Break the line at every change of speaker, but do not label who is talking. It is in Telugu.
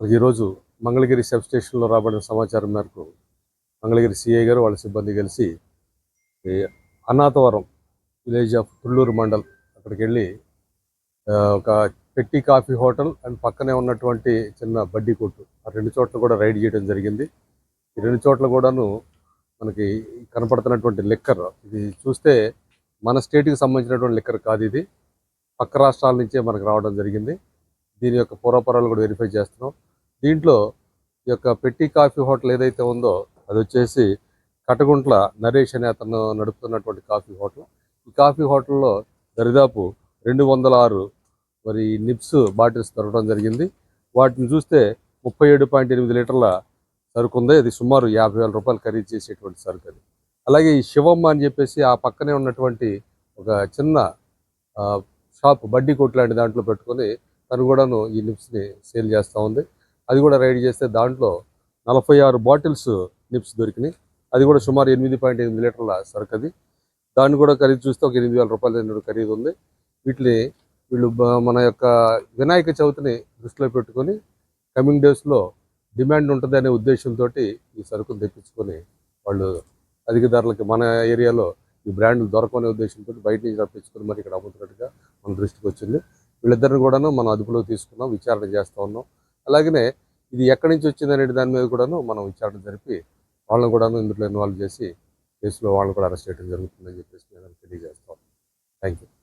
ఈరోజు మంగళగిరి సబ్ స్టేషన్లో రాబడిన సమాచారం మేరకు మంగళగిరి సిఐ గారు వాళ్ళ సిబ్బంది కలిసి అనాథవరం విలేజ్ ఆఫ్ తుళ్ళూరు మండల్ అక్కడికి వెళ్ళి ఒక పెట్టి కాఫీ హోటల్ అండ్ పక్కనే ఉన్నటువంటి చిన్న బడ్డీ కొట్టు. ఆ రెండు చోట్ల కూడా రైడ్ చేయడం జరిగింది. ఈ రెండు చోట్ల కూడాను మనకి కనపడుతున్నటువంటి లిక్కర్ ఇది చూస్తే మన స్టేట్కి సంబంధించినటువంటి లిక్కర్ కాదు ఇది. పక్క రాష్ట్రాల నుంచే మనకు రావడం జరిగింది. దీని యొక్క పూర్వపరాలు కూడా వెరిఫై చేస్తున్నాం. దీంట్లో ఈ యొక్క పెట్టి కాఫీ హోటల్ ఏదైతే ఉందో అది వచ్చేసి కటగుంట్ల నరేష్ అనే అతను నడుపుతున్నటువంటి కాఫీ హోటల్. ఈ కాఫీ హోటల్లో దరిదాపు రెండు వందల ఆరు మరి నిప్స్ బాటిల్స్ దొరకడం జరిగింది. వాటిని చూస్తే ముప్పై ఏడు పాయింట్ ఎనిమిది లీటర్ల సరుకు ఉంది. అది సుమారు యాభై వేల రూపాయలు ఖరీదు చేసేటువంటి సరుకు అది. అలాగే ఈ శివమ్మ అని చెప్పేసి ఆ పక్కనే ఉన్నటువంటి ఒక చిన్న ఆ, షాప్ బడ్డీ కొట్టు లాంటి దాంట్లో పెట్టుకొని తను కూడాను ఈ నిప్స్ని సేల్ చేస్తూ ఉంది. అది కూడా రైడ్ చేస్తే దాంట్లో నలభై ఆరు బాటిల్స్ నిప్స్ దొరికినాయి. అది కూడా సుమారు ఎనిమిది పాయింట్ ఎనిమిది లీటర్ల సరుకు అది. దాన్ని కూడా ఖరీదు చూస్తే ఒక ఎనిమిది వేల రూపాయల ఖరీదు ఉంది. వీటిని వీళ్ళు మన యొక్క వినాయక చవితిని దృష్టిలో పెట్టుకొని కమింగ్ డేస్లో డిమాండ్ ఉంటుంది అనే ఉద్దేశంతో ఈ సరుకులు తెప్పించుకొని వాళ్ళు అధిక ధరలకి మన ఏరియాలో ఈ బ్రాండ్లు దొరకనే ఉద్దేశంతో బయట నుంచి రప్పించుకొని మరి ఇక్కడ అమ్ముతున్నట్టుగా మన దృష్టికి వచ్చింది. వీళ్ళిద్దరిని కూడాను మనం అదుపులో తీసుకున్నాం విచారణ చేస్తూ ఉన్నాం. అలాగనే ఇది ఎక్కడి నుంచి వచ్చింది అనేది దాని మీద కూడాను మనం విచారణ జరిపి వాళ్ళని కూడాను ఇందులో ఇన్వాల్వ్ చేసి కేసులో వాళ్ళని కూడా అరెస్ట్ చేయడం జరుగుతుందని చెప్పేసి నేను తెలియజేస్తాం థ్యాంక్ యూ